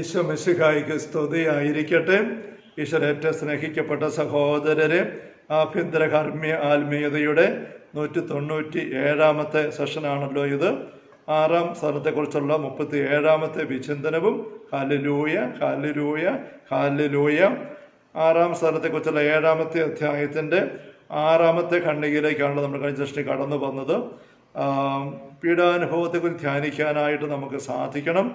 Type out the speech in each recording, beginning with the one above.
ഈശോ മിശിഹായിക്ക് സ്തുതിയായിരിക്കട്ടെ. ഈശ്വരേറ്റ സ്നേഹിക്കപ്പെട്ട സഹോദരരെ ആഭ്യന്തര കർമ്മ്യ ആത്മീയതയുടെ നൂറ്റി തൊണ്ണൂറ്റി ഏഴാമത്തെ സെഷനാണല്ലോ ഇത്. ആറാം സ്ഥലത്തെക്കുറിച്ചുള്ള മുപ്പത്തി ഏഴാമത്തെ വിചിന്തനവും. ഹാലിലൂയ ഹാലിലൂയ ഹാലിലൂയ ആറാം സ്ഥലത്തെക്കുറിച്ചുള്ള ഏഴാമത്തെ അധ്യായത്തിന്റെ ആറാമത്തെ ഖണ്ഡികയിലേക്കാണ് നമ്മൾ കഴിഞ്ഞ സൃഷ്ടി കടന്നു വന്നത്. പീഡാനുഭവത്തെക്കുറിച്ച് ധ്യാനിക്കാനായിട്ട് നമുക്ക് സാധിക്കണം.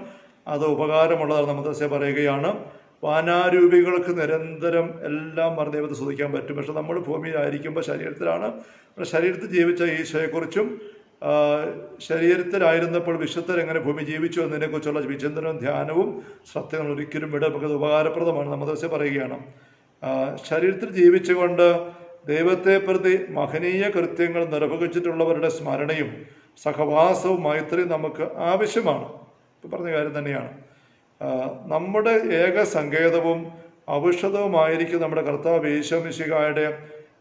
അത് ഉപകാരമുള്ളതാണ് നമ്മൾ പറയുകയാണ്. വാനാരൂപികൾക്ക് നിരന്തരം എല്ലാം മറന്ന് ദൈവത്തെ ശ്രദ്ധിക്കാൻ പറ്റും. പക്ഷെ നമ്മൾ ഭൂമിയിലായിരിക്കുമ്പോൾ ശരീരത്തിലാണ്. നമ്മുടെ ശരീരത്തിൽ ജീവിച്ച ഈശോയെക്കുറിച്ചും ശരീരത്തിലായിരുന്നപ്പോൾ വിശുദ്ധർ എങ്ങനെ ഭൂമി ജീവിച്ചു എന്നതിനെക്കുറിച്ചുള്ള വിചിന്തനവും ധ്യാനവും ശ്രദ്ധകൾ ഒരിക്കലും വിട നമുക്കത് ഉപകാരപ്രദമാണ്. നമ്മൾ ദിവസം പറയുകയാണ്. ശരീരത്തിൽ ജീവിച്ചുകൊണ്ട് ദൈവത്തെ പ്രതി മഹനീയ കൃത്യങ്ങൾ നിർവഹിച്ചിട്ടുള്ളവരുടെ സ്മരണയും സഹവാസവും മൈത്രിയും നമുക്ക് ആവശ്യമാണ്. പറഞ്ഞ കാര്യം തന്നെയാണ്. നമ്മുടെ ഏക സങ്കേതവും ഔഷധവുമായിരിക്കും നമ്മുടെ കർത്താവ് ഈശോമിശികായുടെ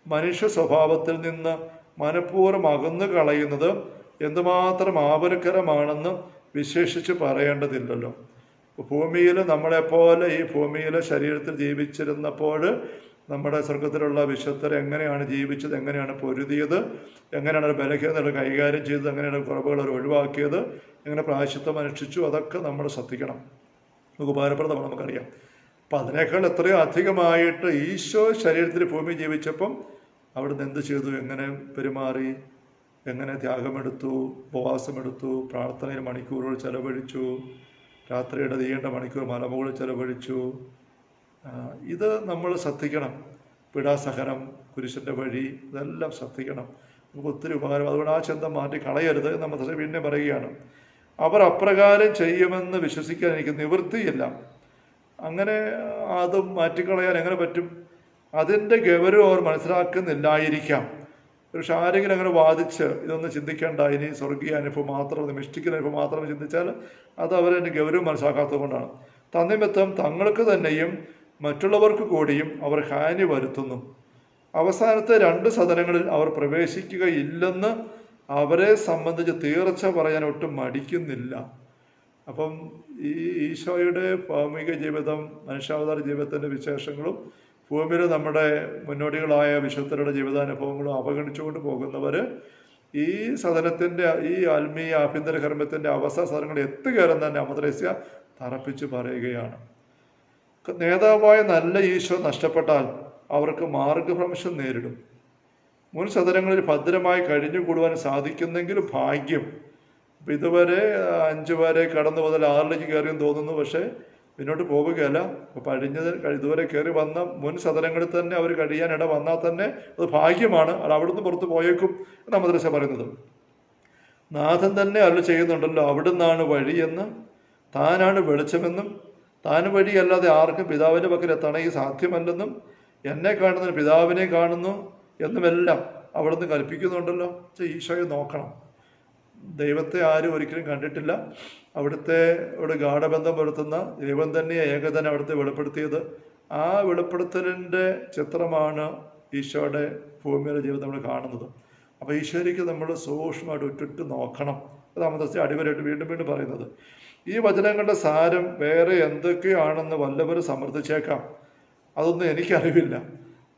മനുഷ്യ സ്വഭാവത്തിൽ നിന്ന് മനഃപൂർവം അകന്നു കളയുന്നത് എന്തുമാത്രം ആപരക്കരമാണെന്ന് വിശേഷിച്ച് പറയേണ്ടതില്ലല്ലോ. ഭൂമിയിൽ നമ്മളെപ്പോലെ ഈ ഭൂമിയിലെ ശരീരത്തിൽ ജീവിച്ചിരുന്നപ്പോൾ നമ്മുടെ സ്വർഗത്തിലുള്ള വിശുദ്ധർ എങ്ങനെയാണ് ജീവിച്ചത് എങ്ങനെയാണ് പൊരുതിയത് എങ്ങനെയാണ് അവർ ബലഹീനത കൈകാര്യം ചെയ്തത് എങ്ങനെയാണ് കുറവുകൾ അവർ ഒഴിവാക്കിയത് എങ്ങനെ പ്രായശിത്വം അനുഷ്ഠിച്ചു അതൊക്കെ നമ്മൾ ശ്രദ്ധിക്കണം. നമുക്ക് ഉപകാരപ്രദമാണ് നമുക്കറിയാം. അപ്പം അതിനേക്കാൾ എത്രയോ അധികമായിട്ട് ഈശോ ശരീരത്തിൽ ഭൂമി ജീവിച്ചപ്പം അവിടുന്ന് എന്ത് ചെയ്തു? എങ്ങനെ പെരുമാറി? എങ്ങനെ ത്യാഗമെടുത്തു? ഉപവാസമെടുത്തു? പ്രാർത്ഥനയിൽ മണിക്കൂറുകൾ ചെലവഴിച്ചു? രാത്രിയുടെ നീണ്ട മണിക്കൂർ മലമുകളിൽ ചെലവഴിച്ചു? ഇത് നമ്മൾ ശ്രദ്ധിക്കണം. പീഡാസഹനം കുരിശിന്റെ വഴി ഇതെല്ലാം ശ്രദ്ധിക്കണം. നമുക്ക് ഒത്തിരി ഉപകാരം. അതുകൊണ്ട് ആ ചിന്ത മാറ്റി കളയരുത് നമ്മൾ വീണ്ടും പറയുകയാണ്. അവർ അപ്രകാരം ചെയ്യുമെന്ന് വിശ്വസിക്കാൻ എനിക്ക് നിവൃത്തിയില്ല. അങ്ങനെ അത് മാറ്റിക്കളയാൻ എങ്ങനെ പറ്റും? അതിന്റെ ഗൗരവം അവർ മനസ്സിലാക്കുന്നില്ലായിരിക്കാം. പക്ഷെ ആരെങ്കിലും അങ്ങനെ വാദിച്ച് ഇതൊന്ന് ചിന്തിക്കേണ്ട. ഇനി സ്വർഗീയ അനുഭവം മാത്രം നിമിഷ്ടിക്കുന്ന അനുഭവം മാത്രം ചിന്തിച്ചാൽ അത് അവരതിന്റെ ഗൗരവം മനസ്സിലാക്കാത്തത് കൊണ്ടാണ്. തന്നിമിത്തം തങ്ങൾക്ക് തന്നെയും മറ്റുള്ളവർക്ക് കൂടിയും അവർ ഹാനി വരുത്തുന്നു. അവസാനത്തെ രണ്ട് സദനങ്ങളിൽ അവർ പ്രവേശിക്കുകയില്ലെന്ന് അവരെ സംബന്ധിച്ച് തീർച്ച പറയാൻ ഒട്ടും മടിക്കുന്നില്ല. അപ്പം ഈ ഈശോയുടെ ഭൗമിക ജീവിതം മനുഷ്യാവതാര ജീവിതത്തിന്റെ വിശേഷങ്ങളും ഭൂമിയിൽ നമ്മുടെ മുന്നോടികളായ വിശുദ്ധരുടെ ജീവിതാനുഭവങ്ങളും അവഗണിച്ചുകൊണ്ട് പോകുന്നവർ ഈ സദനത്തിന്റെ ഈ ആത്മീയ ആഭ്യന്തര കർമ്മത്തിന്റെ അവസാന സദനങ്ങൾ എത്തുകയറുന്ന തന്നെ അമദ്രസ്യ തറപ്പിച്ച് പറയുകയാണ്. നേതാവായ നല്ല ഈശോ നഷ്ടപ്പെട്ടാൽ അവർക്ക് മാർഗഭ്രംശം നേരിടും. മുൻ സദനങ്ങളിൽ ഭദ്രമായി കഴിഞ്ഞുകൂടുവാൻ സാധിക്കുന്നെങ്കിലും ഭാഗ്യം. ഇതുവരെ അഞ്ചു വരെ കടന്നു മുതൽ ആറിലേക്ക് കയറിയെന്ന് തോന്നുന്നു. പക്ഷേ പിന്നോട്ട് പോവുകയല്ല. അപ്പോൾ കഴിഞ്ഞത് ഇതുവരെ കയറി വന്ന മുൻ സദനങ്ങളിൽ തന്നെ അവർ കഴിയാനിട വന്നാൽ തന്നെ അത് ഭാഗ്യമാണ്. അത് അവിടുന്ന് പുറത്ത് പോയേക്കും എന്നാണ് മദ്രസ പറയുന്നത്. നാഥൻ തന്നെ അല്ല ചെയ്യുന്നുണ്ടല്ലോ അവിടുന്നാണ് വഴിയെന്ന്. താനാണ് വെളിച്ചമെന്നും താൻ വഴിയല്ലാതെ ആർക്കും പിതാവിന്റെ പക്കൽ എത്തണേ സാധ്യമല്ലെന്നും എന്നെ കാണുന്നതിന് പിതാവിനെ കാണുന്നു എന്നുമെല്ലാം അവിടുന്ന് കൽപ്പിക്കുന്നുണ്ടല്ലോ. ഈശോയെ നോക്കണം. ദൈവത്തെ ആരും ഒരിക്കലും കണ്ടിട്ടില്ല. അവിടുത്തെ ഒരു ഗാഠബന്ധം പുലർത്തുന്ന ദൈവം തന്നെ ഏകതനെ അവിടുത്തെ വെളിപ്പെടുത്തിയത്. ആ വെളിപ്പെടുത്തലിന്റെ ചിത്രമാണ് ഈശോയുടെ ഭൂമിയുടെ ജീവിതം നമ്മൾ കാണുന്നത്. അപ്പോൾ ഈശോയ്ക്ക് നമ്മൾ സൂക്ഷ്മമായിട്ട് ഉറ്റിട്ട് നോക്കണം. അതാമത്തെ അടിവരായിട്ട് വീണ്ടും വീണ്ടും പറയുന്നത്. ഈ വചനങ്ങളുടെ സാരം വേറെ എന്തൊക്കെയാണെന്ന് വല്ലവരും സമർത്ഥിച്ചേക്കാം. അതൊന്നും എനിക്കറിവില്ല.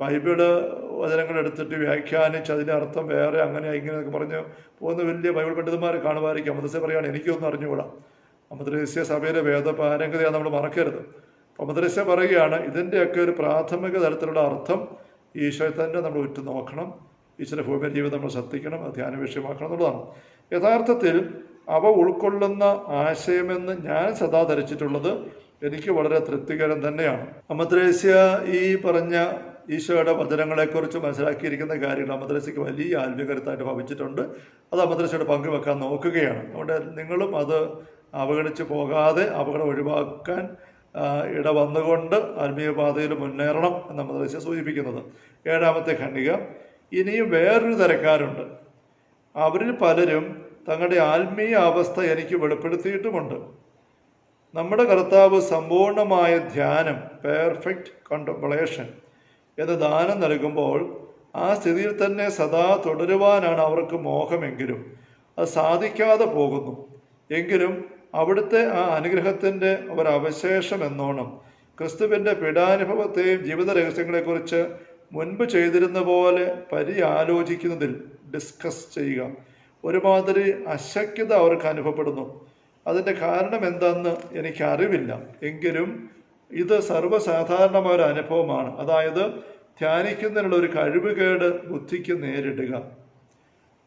ബൈബിൾ വചനങ്ങൾ എടുത്തിട്ട് വ്യാഖ്യാനിച്ച് അതിന്റെ അർത്ഥം വേറെ അങ്ങനെ ഇങ്ങനെയൊക്കെ പറഞ്ഞ് പോകുന്ന വലിയ ബൈബിൾ പണ്ഡിതന്മാരെ കാണുമായിരിക്കും. അമൃതസെ പറയുകയാണ് എനിക്കൊന്നും അറിഞ്ഞുകൂടാ. അമൃതരസ്യ സഭയിലെ വേദപാരംഗതയാണ് നമ്മൾ മറക്കരുത്. അമൃതരസ്യ പറയുകയാണ് ഇതിന്റെയൊക്കെ ഒരു പ്രാഥമിക തലത്തിലുള്ള അർത്ഥം ഈശോയെ തന്നെ നമ്മൾ ഉറ്റു നോക്കണം ഈശ്വര ഭൂമി ജീവിതം നമ്മൾ ശ്രദ്ധിക്കണം അത് ധ്യാന വിഷയമാക്കണം എന്നുള്ളതാണ്. യഥാർത്ഥത്തിൽ അവ ഉൾക്കൊള്ളുന്ന ആശയമെന്ന് ഞാൻ സദാ ധരിച്ചിട്ടുള്ളത് എനിക്ക് വളരെ തൃപ്തികരം തന്നെയാണ്. അമദ്രേസ്യ ഈ പറഞ്ഞ ഈശോയുടെ വചനങ്ങളെക്കുറിച്ച് മനസ്സിലാക്കിയിരിക്കുന്ന കാര്യങ്ങൾ അമദ്രസയ്ക്ക് വലിയ ആത്മീയകരത്തായിട്ട് ഭവിച്ചിട്ടുണ്ട്. അത് അമദ്രസയോട് പങ്കുവെക്കാൻ നോക്കുകയാണ്. അതുകൊണ്ട് നിങ്ങളും അത് അവഗണിച്ച് പോകാതെ അപകടം ഒഴിവാക്കാൻ ഇട വന്നുകൊണ്ട് ആത്മീയ പാതയിൽ മുന്നേറണം എന്ന് അമദ്രേസ്യ സൂചിപ്പിക്കുന്നത്. ഏഴാമത്തെ ഖണ്ഡിക ഇനിയും വേറൊരു തരക്കാരുണ്ട്. അവരിൽ പലരും തങ്ങളുടെ ആത്മീയ അവസ്ഥ എനിക്ക് വെളിപ്പെടുത്തിയിട്ടുമുണ്ട്. നമ്മുടെ കർത്താവ് സമ്പൂർണമായ ധ്യാനം പെർഫെക്റ്റ് കണ്ടംപ്ലേഷൻ എന്ന് ദാനം നൽകുമ്പോൾ ആ സ്ഥിതിയിൽ തന്നെ സദാ തുടരുവാനാണ് അവർക്ക് മോഹമെങ്കിലും. അത് സാധിക്കാതെ പോകുന്നു. എങ്കിലും അവിടുത്തെ ആ അനുഗ്രഹത്തിന്റെ ഒരവശേഷം എന്നോണം ക്രിസ്തുവിന്റെ പീഡാനുഭവത്തെയും ജീവിത രഹസ്യങ്ങളെക്കുറിച്ച് മുൻപ് ചെയ്തിരുന്ന പോലെ പരിയാലോചിക്കുന്നതിൽ ഡിസ്കസ് ചെയ്യുക. ഒരുമാതിരി അശക്യത അവർക്ക് അനുഭവപ്പെടുന്നു. അതിന്റെ കാരണം എന്താണെന്ന് എനിക്കറിവില്ല. എങ്കിലും ഇത് സർവസാധാരണമായ ഒരു അനുഭവമാണ്. അതായത് ധ്യാനിക്കുന്നതിനുള്ള ഒരു കഴിവുകേട് ബുദ്ധിക്ക് നേരിടുക.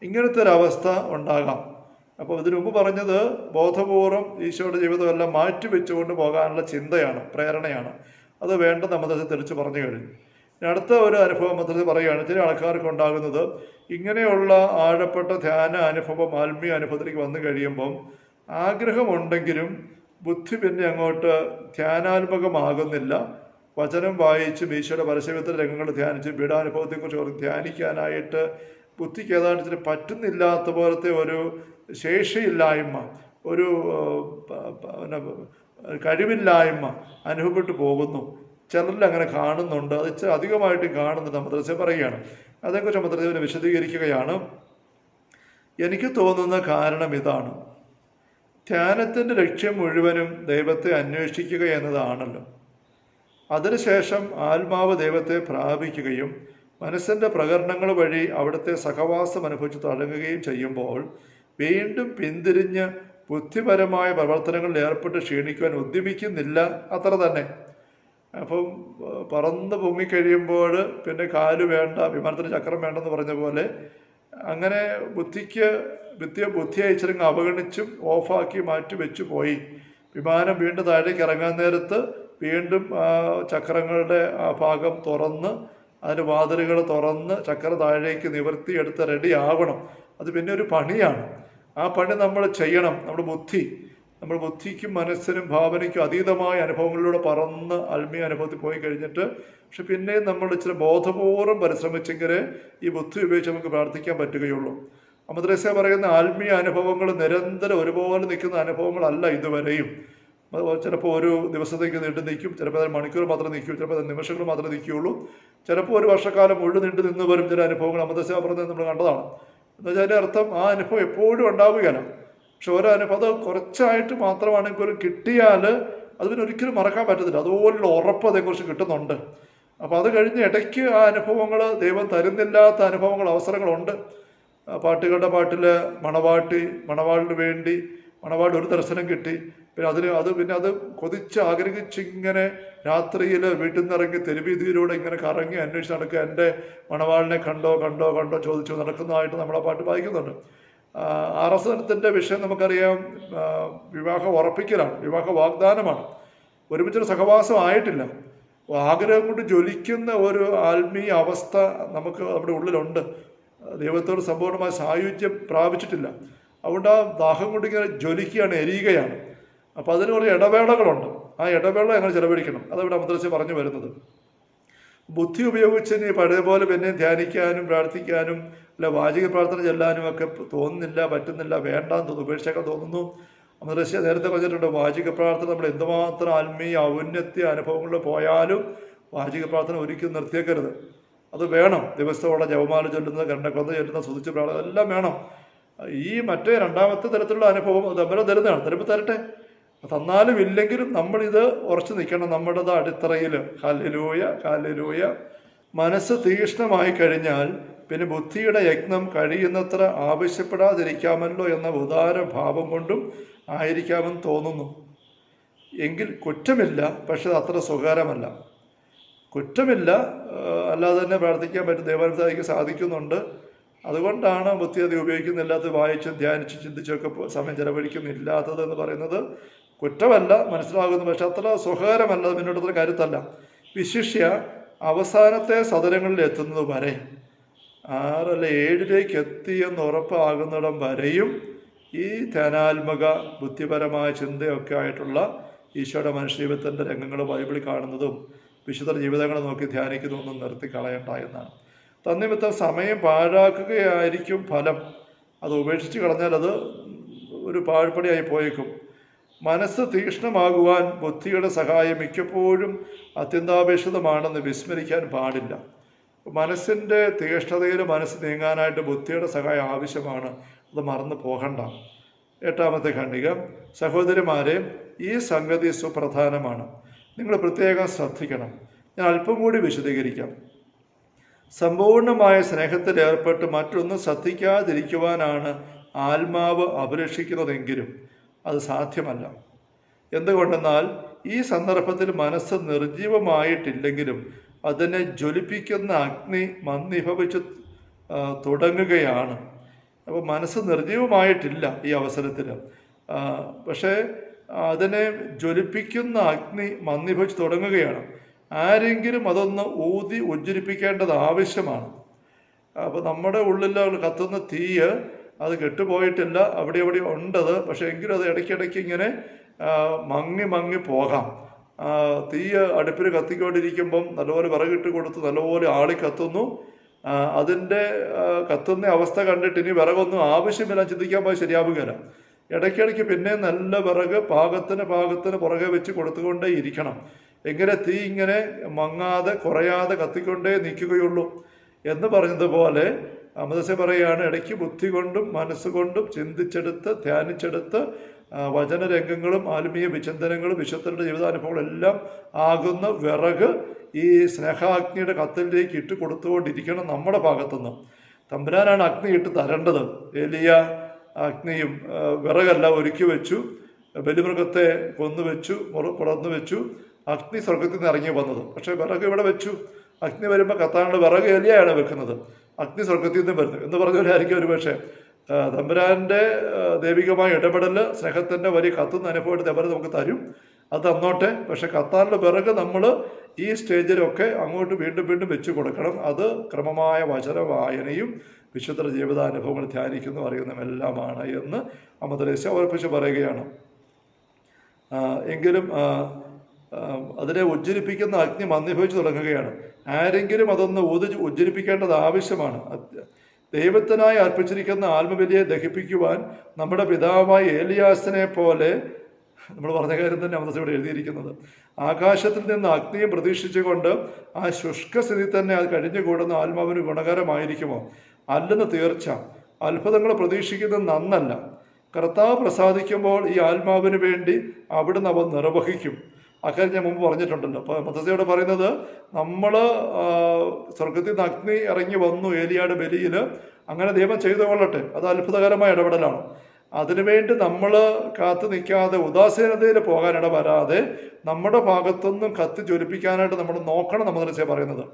ഇങ്ങനത്തെ ഒരു അവസ്ഥ ഉണ്ടാകാം. അപ്പോൾ ഇതിനു മുമ്പ് പറഞ്ഞത് ബോധപൂർവം ഈശോയുടെ ജീവിതമെല്ലാം മാറ്റി വെച്ചുകൊണ്ട് പോകാനുള്ള ചിന്തയാണ് പ്രേരണയാണ്. അത് വേണ്ട നമ്മൾ തിരിച്ചു പറഞ്ഞു കഴിഞ്ഞു. അടുത്ത ഒരു അനുഭവം മാത്രത്തിൽ പറയുകയാണ് ചില ആൾക്കാർക്ക് ഉണ്ടാകുന്നത് ഇങ്ങനെയുള്ള ആഴപ്പെട്ട ധ്യാന അനുഭവം ആത്മീയ അനുഭവത്തിലേക്ക് വന്നു കഴിയുമ്പം ആഗ്രഹമുണ്ടെങ്കിലും ബുദ്ധി പിന്നെ അങ്ങോട്ട് ധ്യാനാത്മകമാകുന്നില്ല. വചനം വായിച്ച് ഈശോയുടെ പരസ്യത്തിൽ രംഗങ്ങൾ ധ്യാനിച്ച് പീഡാനുഭവത്തെക്കുറിച്ച് ഓർത്ത് ധ്യാനിക്കാനായിട്ട് ബുദ്ധിക്ക് ഏതാണ്ട് ഇച്ചിരി പറ്റുന്നില്ലാത്ത പോലത്തെ ഒരു ശേഷിയില്ലായ്മ ഒരു കഴിവില്ലായ്മ അനുഭവപ്പെട്ടു പോകുന്നു. ചിലരിൽ അങ്ങനെ കാണുന്നുണ്ട്. അത് ഇച്ചിരി അധികമായിട്ട് കാണുന്നുണ്ട് മദ്രസ പറയുകയാണ്. അതേക്കുറിച്ച് മദ്രസ വിശദീകരിക്കുകയാണ്. എനിക്ക് തോന്നുന്ന കാരണം ഇതാണ്. ധ്യാനത്തിന്റെ ലക്ഷ്യം മുഴുവനും ദൈവത്തെ അന്വേഷിക്കുക എന്നതാണല്ലോ. അതിനുശേഷം ആത്മാവ് ദൈവത്തെ പ്രാപിക്കുകയും മനസ്സിന്റെ പ്രകരണങ്ങൾ വഴി അവിടുത്തെ സഹവാസം അനുഭവിച്ച് തുടങ്ങുകയും ചെയ്യുമ്പോൾ വീണ്ടും പിന്തിരിഞ്ഞ് ബുദ്ധിപരമായ പ്രവർത്തനങ്ങളിൽ ഏർപ്പെട്ട് ക്ഷീണിക്കുവാൻ ഉദ്യമിക്കുന്നില്ല. അത്ര തന്നെ. അപ്പം പറന്ന് പൊങ്ങിക്കഴിയുമ്പോൾ പിന്നെ കാൽ വേണ്ട വിമാനത്തിന് ചക്രം വേണ്ടെന്ന് പറഞ്ഞ പോലെ അങ്ങനെ ബുദ്ധിക്ക് ബുദ്ധിയ ബുദ്ധി അയച്ചിരുങ്ങ് അവഗണിച്ചും ഓഫാക്കി മാറ്റി വെച്ചു പോയി. വിമാനം വീണ്ടും താഴേക്ക് ഇറങ്ങാൻ നേരത്ത് വീണ്ടും ചക്രങ്ങളുടെ ആ ഭാഗം തുറന്ന് അതിന് വാതിലുകൾ തുറന്ന് ചക്ര താഴേക്ക് നിവർത്തിയെടുത്ത് റെഡി ആവണം. അത് പിന്നെ ഒരു പണിയാണ്. ആ പണി നമ്മൾ ചെയ്യണം. നമ്മുടെ ബുദ്ധി നമ്മൾ ബുദ്ധിക്കും മനസ്സിനും ഭാവനയ്ക്കും അതീതമായ അനുഭവങ്ങളിലൂടെ പറന്ന് ആത്മീയ അനുഭവത്തിൽ പോയി കഴിഞ്ഞിട്ട് പക്ഷെ പിന്നെയും നമ്മൾ ഇച്ചിരി ബോധപൂർവം പരിശ്രമിച്ചെങ്കിലേ ഈ ബുദ്ധി ഉപയോഗിച്ച് നമുക്ക് പ്രാർത്ഥിക്കാൻ പറ്റുകയുള്ളൂ. അമദ്രസ പറയുന്ന ആത്മീയ അനുഭവങ്ങൾ നിരന്തരം ഒരുപോലെ നിൽക്കുന്ന അനുഭവങ്ങളല്ല ഇതുവരെയും. ചിലപ്പോൾ ഒരു ദിവസത്തേക്ക് നീണ്ടു നിൽക്കും ചിലപ്പോൾ അത് മണിക്കൂർ മാത്രം നിൽക്കും ചിലപ്പോൾ അത് നിമിഷങ്ങൾ മാത്രമേ നിൽക്കുകയുള്ളൂ. ചിലപ്പോൾ ഒരു വർഷക്കാലം മുഴുവൻ നീണ്ടു നിന്ന് വരും ചില അനുഭവങ്ങൾ അമദ്രസ പറഞ്ഞത് നമ്മൾ കണ്ടതാണ്. എന്ന് വെച്ചാൽ അതിന്റെ അർത്ഥം ആ അനുഭവം എപ്പോഴും ഉണ്ടാവുകയാണ് പക്ഷെ ഒരു അനുഭവം കുറച്ചായിട്ട് മാത്രമാണെങ്കിൽ പോലും കിട്ടിയാൽ അത് പിന്നെ ഒരിക്കലും മറക്കാൻ പറ്റത്തില്ല. അതുപോലുള്ള ഉറപ്പ് അതേക്കുറിച്ച് കിട്ടുന്നുണ്ട്. അപ്പോൾ അത് കഴിഞ്ഞ് ഇടയ്ക്ക് ആ അനുഭവങ്ങൾ ദൈവം തരുന്നില്ലാത്ത അനുഭവങ്ങൾ അവസരങ്ങളുണ്ട്. പാട്ടുകളുടെ പാട്ടിൽ മണവാട്ടി മണവാളിന് വേണ്ടി മണവാട് ഒരു ദർശനം കിട്ടി. പിന്നെ അതിന് അത് പിന്നെ അത് കൊതിച്ച് ആഗ്രഹിച്ചിങ്ങനെ രാത്രിയിൽ വീട്ടിൽ നിന്ന് ഇറങ്ങി തെരുവീതിയിലൂടെ ഇങ്ങനെ കറങ്ങി അന്വേഷിച്ച് നടക്കുക. എന്റെ മണവാളിനെ കണ്ടോ കണ്ടോ കണ്ടോ ചോദിച്ചു നടക്കുന്നതായിട്ട് നമ്മളെ പാട്ട് വായിക്കുന്നുണ്ട്. ആർ എസ് എസിന്റെ വിഷയം നമുക്കറിയാം. വിവാഹം ഉറപ്പിക്കലാണ്. വിവാഹ വാഗ്ദാനമാണ്. ഒരുമിച്ചൊരു സഹവാസം ആയിട്ടില്ല. ആഗ്രഹം കൊണ്ട് ജ്വലിക്കുന്ന ഒരു ആത്മീയ അവസ്ഥ നമുക്ക് നമ്മുടെ ഉള്ളിലുണ്ട്. ദൈവത്തോട് സമ്പൂർണമായ സായുജ്യം പ്രാപിച്ചിട്ടില്ല. അതുകൊണ്ട് ആ ദാഹം കൊണ്ട് ഇങ്ങനെ ജ്വലിക്കുകയാണ് എരിയുകയാണ്. അപ്പോൾ അതിന് കുറേ ഇടവേളകളുണ്ട്. ആ ഇടവേള എങ്ങനെ ചെലവഴിക്കണം. അതവിടെ മദ്രസ പറഞ്ഞു വരുന്നത്. ബുദ്ധി ഉപയോഗിച്ച് നീ പഴയ പോലെ പിന്നെ ധ്യാനിക്കാനും പ്രാർത്ഥിക്കാനും അല്ല വാചിക പ്രാർത്ഥന ചെല്ലാനും ഒക്കെ തോന്നുന്നില്ല പറ്റുന്നില്ല വേണ്ടാന്ന് തോന്നുന്നു ഉപേക്ഷയൊക്കെ തോന്നുന്നു. അമൃതശ്യ നേരത്തെ പറഞ്ഞിട്ടുണ്ട് വാചിക പ്രാർത്ഥന നമ്മൾ എന്തുമാത്രം ആത്മീയ ഔന്നത്യ അനുഭവങ്ങളിൽ പോയാലും വാചിക പ്രാർത്ഥന ഒരിക്കലും നിർത്തിയേക്കരുത്. അത് വേണം. ദിവസത്തോടെ ജവമാല ചൊല്ലുന്നത് കണ്ടക്കൊന്ന് ചൊല്ലുന്ന സുതിച്ച് പ്രാർത്ഥന എല്ലാം വേണം. ഈ മറ്റേ രണ്ടാമത്തെ തരത്തിലുള്ള അനുഭവം തമ്മിൽ തരുന്നതാണ്. തരുമ്പോൾ തരട്ടെ? തന്നാലും ഇല്ലെങ്കിലും നമ്മളിത് ഉറച്ചു നിൽക്കണം. നമ്മുടേത് അടിത്തറയിൽ. കാലിലൂയ കാലിലൂയ മനസ്സ് തീക്ഷ്ണമായി കഴിഞ്ഞാൽ പിന്നെ ബുദ്ധിയുടെ യജ്ഞം കഴിയുന്നത്ര ആവശ്യപ്പെടാതിരിക്കാമല്ലോ എന്ന ഉദാര ഭാവം കൊണ്ടും ആയിരിക്കാമെന്ന് തോന്നുന്നു. എങ്കിൽ കുറ്റമില്ല പക്ഷെ അത് അത്ര സുഖകരമല്ല കുറ്റമില്ല അല്ലാതെ തന്നെ പ്രാർത്ഥിക്കാൻ പറ്റും. ദേവാലയത്തിലേക്ക് സാധിക്കുന്നുണ്ട്. അതുകൊണ്ടാണ് ബുദ്ധി അത് ഉപയോഗിക്കുന്നില്ലാത്ത വായിച്ച് ധ്യാനിച്ച് ചിന്തിച്ചൊക്കെ സമയം ചെലവഴിക്കുന്നില്ലാത്തത് എന്ന് പറയുന്നത്. കുറ്റമല്ല മനസ്സിലാകുന്നു പക്ഷെ അത്ര സുഖകരമല്ല അത് മുന്നോട്ടത്ര കരുത്തല്ല. വിശിഷ്യ അവസാനത്തെ സദനങ്ങളിൽ എത്തുന്നത് വരെ ആറല്ല ഏഴിലേക്ക് എത്തിയെന്ന് ഉറപ്പാകുന്നിടം വരെയും ഈ ധ്യാനാത്മക ബുദ്ധിപരമായ ചിന്തയൊക്കെ ആയിട്ടുള്ള ഈശോയുടെ മനുഷ്യജീവിതത്തിന്റെ രംഗങ്ങൾ ബൈബിളിൽ കാണുന്നതും വിശുദ്ധ ജീവിതങ്ങൾ നോക്കി ധ്യാനിക്കുന്നതൊന്നും നിർത്തി കളയണ്ട എന്നാണ്. തന്നിമിത്തം സമയം പാഴാക്കുകയായിരിക്കും ഫലം. അത് ഉപേക്ഷിച്ച് കളഞ്ഞാൽ അത് ഒരു പാഴ്പണിയായി പോയേക്കും. മനസ്സ് തീക്ഷ്ണമാകുവാൻ ബുദ്ധിയുടെ സഹായം മിക്കപ്പോഴും അത്യന്താപേക്ഷിതമാണെന്ന് വിസ്മരിക്കാൻ പാടില്ല. മനസ്സിന്റെ തീക്ഷ്ണതയിൽ മനസ്സ് നീങ്ങാനായിട്ട് ബുദ്ധിയുടെ സഹായം ആവശ്യമാണ്. അത് മറന്നു പോകണ്ട. എട്ടാമത്തെ ഖണ്ഡിക. സഹോദരിമാരെ ഈ സംഗതി സുപ്രധാനമാണ്. നിങ്ങൾ പ്രത്യേകം ശ്രദ്ധിക്കണം. ഞാൻ അല്പം കൂടി വിശദീകരിക്കാം. സമ്പൂർണമായ സ്നേഹത്തിൽ ഏർപ്പെട്ട് മറ്റൊന്നും ശ്രദ്ധിക്കാതിരിക്കുവാനാണ് ആത്മാവ് അഭിലഷിക്കുന്നതെങ്കിലും അത് സാധ്യമല്ല. എന്തുകൊണ്ടെന്നാൽ ഈ സന്ദർഭത്തിൽ മനസ്സ് നിർജീവമായിട്ടില്ലെങ്കിലും അതിനെ ജ്വലിപ്പിക്കുന്ന അഗ്നി മന്ദിഭവിച്ച് തുടങ്ങുകയാണ്. അപ്പോൾ മനസ്സ് നിർജീവമായിട്ടില്ല ഈ അവസരത്തിൽ പക്ഷേ അതിനെ ജ്വലിപ്പിക്കുന്ന അഗ്നി മന്ദിഭവിച്ച് തുടങ്ങുകയാണ്. ആരെങ്കിലും അതൊന്ന് ഊതി ഉജ്ജ്വലിപ്പിക്കേണ്ടത് ആവശ്യമാണ്. അപ്പോൾ നമ്മുടെ ഉള്ളിൽ കത്തുന്ന തീയ് അത് കെട്ടുപോയിട്ടില്ല. അവിടെ എവിടെ ഉണ്ടത്. പക്ഷേ എങ്കിലും അത് ഇടയ്ക്കിടയ്ക്ക് ഇങ്ങനെ മങ്ങി മങ്ങി പോകാം. തീ അടുപ്പിൽ കത്തിക്കൊണ്ടിരിക്കുമ്പം നല്ലപോലെ വിറകിട്ട് കൊടുത്ത് നല്ലപോലെ ആളി കത്തുന്നു. അതിന്റെ കത്തുന്ന അവസ്ഥ കണ്ടിട്ട് ഇനി വിറകൊന്നും ആവശ്യമില്ല ചിന്തിക്കാൻ പോയി ശരിയാവുകയില്ല ഇടയ്ക്കിടയ്ക്ക് പിന്നെ നല്ല വിറക് പാകത്തിന് പാകത്തിന് പുറകെ വെച്ച് കൊടുത്തുകൊണ്ടേ ഇരിക്കണം. എങ്ങനെ തീ ഇങ്ങനെ മങ്ങാതെ കുറയാതെ കത്തിക്കൊണ്ടേ നിൽക്കുകയുള്ളൂ എന്ന് പറഞ്ഞതുപോലെ അമൃതസ പറയുകയാണ് ഇടയ്ക്ക് ബുദ്ധി കൊണ്ടും മനസ്സുകൊണ്ടും ചിന്തിച്ചെടുത്ത് ധ്യാനിച്ചെടുത്ത് വചനരംഗങ്ങളും ആത്മീയ വിചിന്തനങ്ങളും വിശുദ്ധരുടെ ജീവിതാനുഭവങ്ങളും എല്ലാം ആകുന്ന വിറക് ഈ സ്നേഹാഗ്നിയുടെ കത്തിലേക്ക് ഇട്ട് കൊടുത്തുകൊണ്ടിരിക്കണം നമ്മുടെ ഭാഗത്തുനിന്ന്. തമ്പുരാനാണ് അഗ്നി ഇട്ട് തരേണ്ടത്. എലിയ അഗ്നിയും വിറകല്ല ഒരുക്കി വെച്ചു ബലിമൃഗത്തെ കൊന്നുവെച്ചു മുറ പുറന്നു വെച്ചു അഗ്നി സ്വർഗത്തിൽ നിന്ന് ഇറങ്ങി വന്നത്. പക്ഷേ വിറക് ഇവിടെ വെച്ചു. അഗ്നി വരുമ്പോൾ കത്താനുള്ള വിറക് എലിയാണ് വെക്കുന്നത്. അഗ്നി സ്വർഗത്തിൽ നിന്നും വരുന്നത് എന്ന് പറഞ്ഞ പോലെ ആയിരിക്കും ഒരു പക്ഷേ തമ്പുരാന്റെ ദൈവികമായ ഇടപെടൽ സ്നേഹത്തിന്റെ വലിയ കത്തുന്ന അനുഭവമായിട്ട് തമ്പുരാൻ നമുക്ക് തരും. അത് തന്നോട്ടെ. പക്ഷെ കത്താനുള്ള വിറക് നമ്മൾ ഈ സ്റ്റേജിലൊക്കെ അങ്ങോട്ട് വീണ്ടും വീണ്ടും വെച്ച് കൊടുക്കണം. അത് ക്രമമായ വചന വായനയും വിശുദ്ധ ജീവിതാനുഭവങ്ങൾ ധ്യാനിക്കുന്നു അറിയുന്നതുമെല്ലാമാണ് എന്ന് അമദ്രേശ ഉറപ്പിച്ച് പറയുകയാണ്. എങ്കിലും അതിനെ ഉജ്ജ്വലിപ്പിക്കുന്ന അഗ്നി മന്ദിഭവിച്ചു തുടങ്ങുകയാണ്. ആരെങ്കിലും അതൊന്ന് ഊതി ഉജ്ജ്വലിപ്പിക്കേണ്ടത് ആവശ്യമാണ്. ദൈവത്തിനായി അർപ്പിച്ചിരിക്കുന്ന ആത്മബലിയെ ദഹിപ്പിക്കുവാൻ നമ്മുടെ പിതാവായ ഏലിയാസിനെ പോലെ നമ്മൾ പറഞ്ഞ കാര്യം തന്നെ അമൃത ഇവിടെ എഴുതിയിരിക്കുന്നത്. ആകാശത്തിൽ നിന്ന് അഗ്നിയെ പ്രതീക്ഷിച്ചുകൊണ്ട് ആ ശുഷ്കസ്ഥിതി തന്നെ അത് കഴിഞ്ഞുകൂടുന്ന ആത്മാവിന് ഗുണകരമായിരിക്കുമോ? അല്ലെന്ന് തീർച്ച. അത്ഭുതങ്ങൾ പ്രതീക്ഷിക്കുന്നത് നന്നല്ല. കർത്താവ് പ്രസാദിക്കുമ്പോൾ ഈ ആത്മാവിന് വേണ്ടി അവിടുന്ന് അവ നിർവഹിക്കും. അക്കാര്യം ഞാൻ മുമ്പ് പറഞ്ഞിട്ടുണ്ടല്ലോ. അപ്പോൾ മദ്രസയോടെ പറയുന്നത് നമ്മൾ സ്വർഗത്തിൽ നിന്ന് അഗ്നി ഇറങ്ങി വന്നു ഏലിയാട് ബലിയിൽ അങ്ങനെ ദൈവം ചെയ്തു കൊള്ളട്ടെ. അത് അത്ഭുതകരമായ ഇടപെടലാണ്. അതിനുവേണ്ടി നമ്മൾ കാത്തു നിൽക്കാതെ ഉദാസീനതയിൽ പോകാനിട വരാതെ നമ്മുടെ ഭാഗത്തുനിന്നും കത്തി ജ്വലിപ്പിക്കാനായിട്ട് നമ്മൾ നോക്കണം നമ്മൾ തീർച്ചയായും പറയുന്നത്.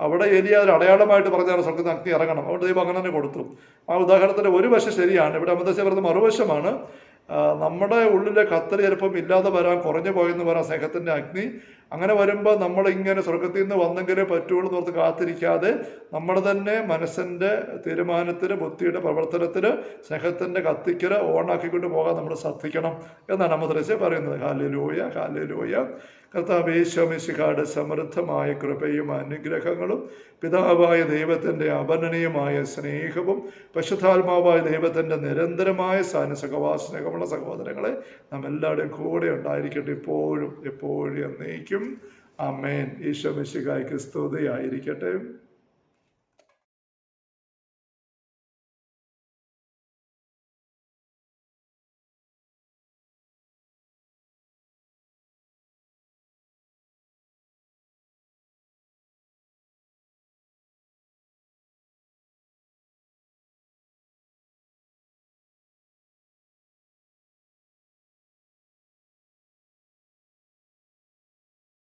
അവിടെ എലി ഒരു അടയാളമായിട്ട് പറഞ്ഞാൽ സ്വർഗത്തിൽ അഗ്നി ഇറങ്ങണം. അവിടെ ദൈവം അങ്ങനെ തന്നെ കൊടുത്തു. ആ ഉദാഹരണത്തിന്റെ ഒരു വശം ശരിയാണ്. ഇവിടെ അമൃതശ പറയുന്ന മറുവശമാണ്. നമ്മുടെ ഉള്ളിലെ കത്തൽ ചിലപ്പം ഇല്ലാതെ വരാൻ കുറഞ്ഞു പോയെന്ന് പറയാം സ്നേഹത്തിന്റെ അഗ്നി അങ്ങനെ വരുമ്പോൾ നമ്മൾ ഇങ്ങനെ സ്വർഗത്തിൽ നിന്ന് വന്നെങ്കിലേ പറ്റുള്ളൂ എന്ന് ഓർത്ത് കാത്തിരിക്കാതെ നമ്മൾ തന്നെ മനസ്സിന്റെ തീരുമാനത്തിന് ബുദ്ധിയുടെ പ്രവർത്തനത്തിൽ സ്നേഹത്തിന്റെ കത്തിക്കൽ ഓണാക്കിക്കൊണ്ട് പോകാൻ നമ്മൾ ശ്രദ്ധിക്കണം എന്നാണ് അമദ്രസ പറയുന്നത്. കാലിലൂയ കാലിലൂയ കർത്താവേശമിശിഹാട് സമൃദ്ധമായ കൃപയും അനുഗ്രഹങ്ങളും പിതാവായ ദൈവത്തിന്റെ അപനനീയമായ സ്നേഹവും പശുധാത്മാവായ ദൈവത്തിന്റെ നിരന്തരമായ സാന സഹവാസനകമുള്ള സഹോദരങ്ങളെ നാം എല്ലാവരുടെയും കൂടെ ഉണ്ടായിരിക്കട്ടെ. ഇപ്പോഴും എപ്പോഴും എന്നേക്കും. അമേൻ ഈശോ മിശിഹായ്ക്ക് സ്തുതിയായിരിക്കട്ടെ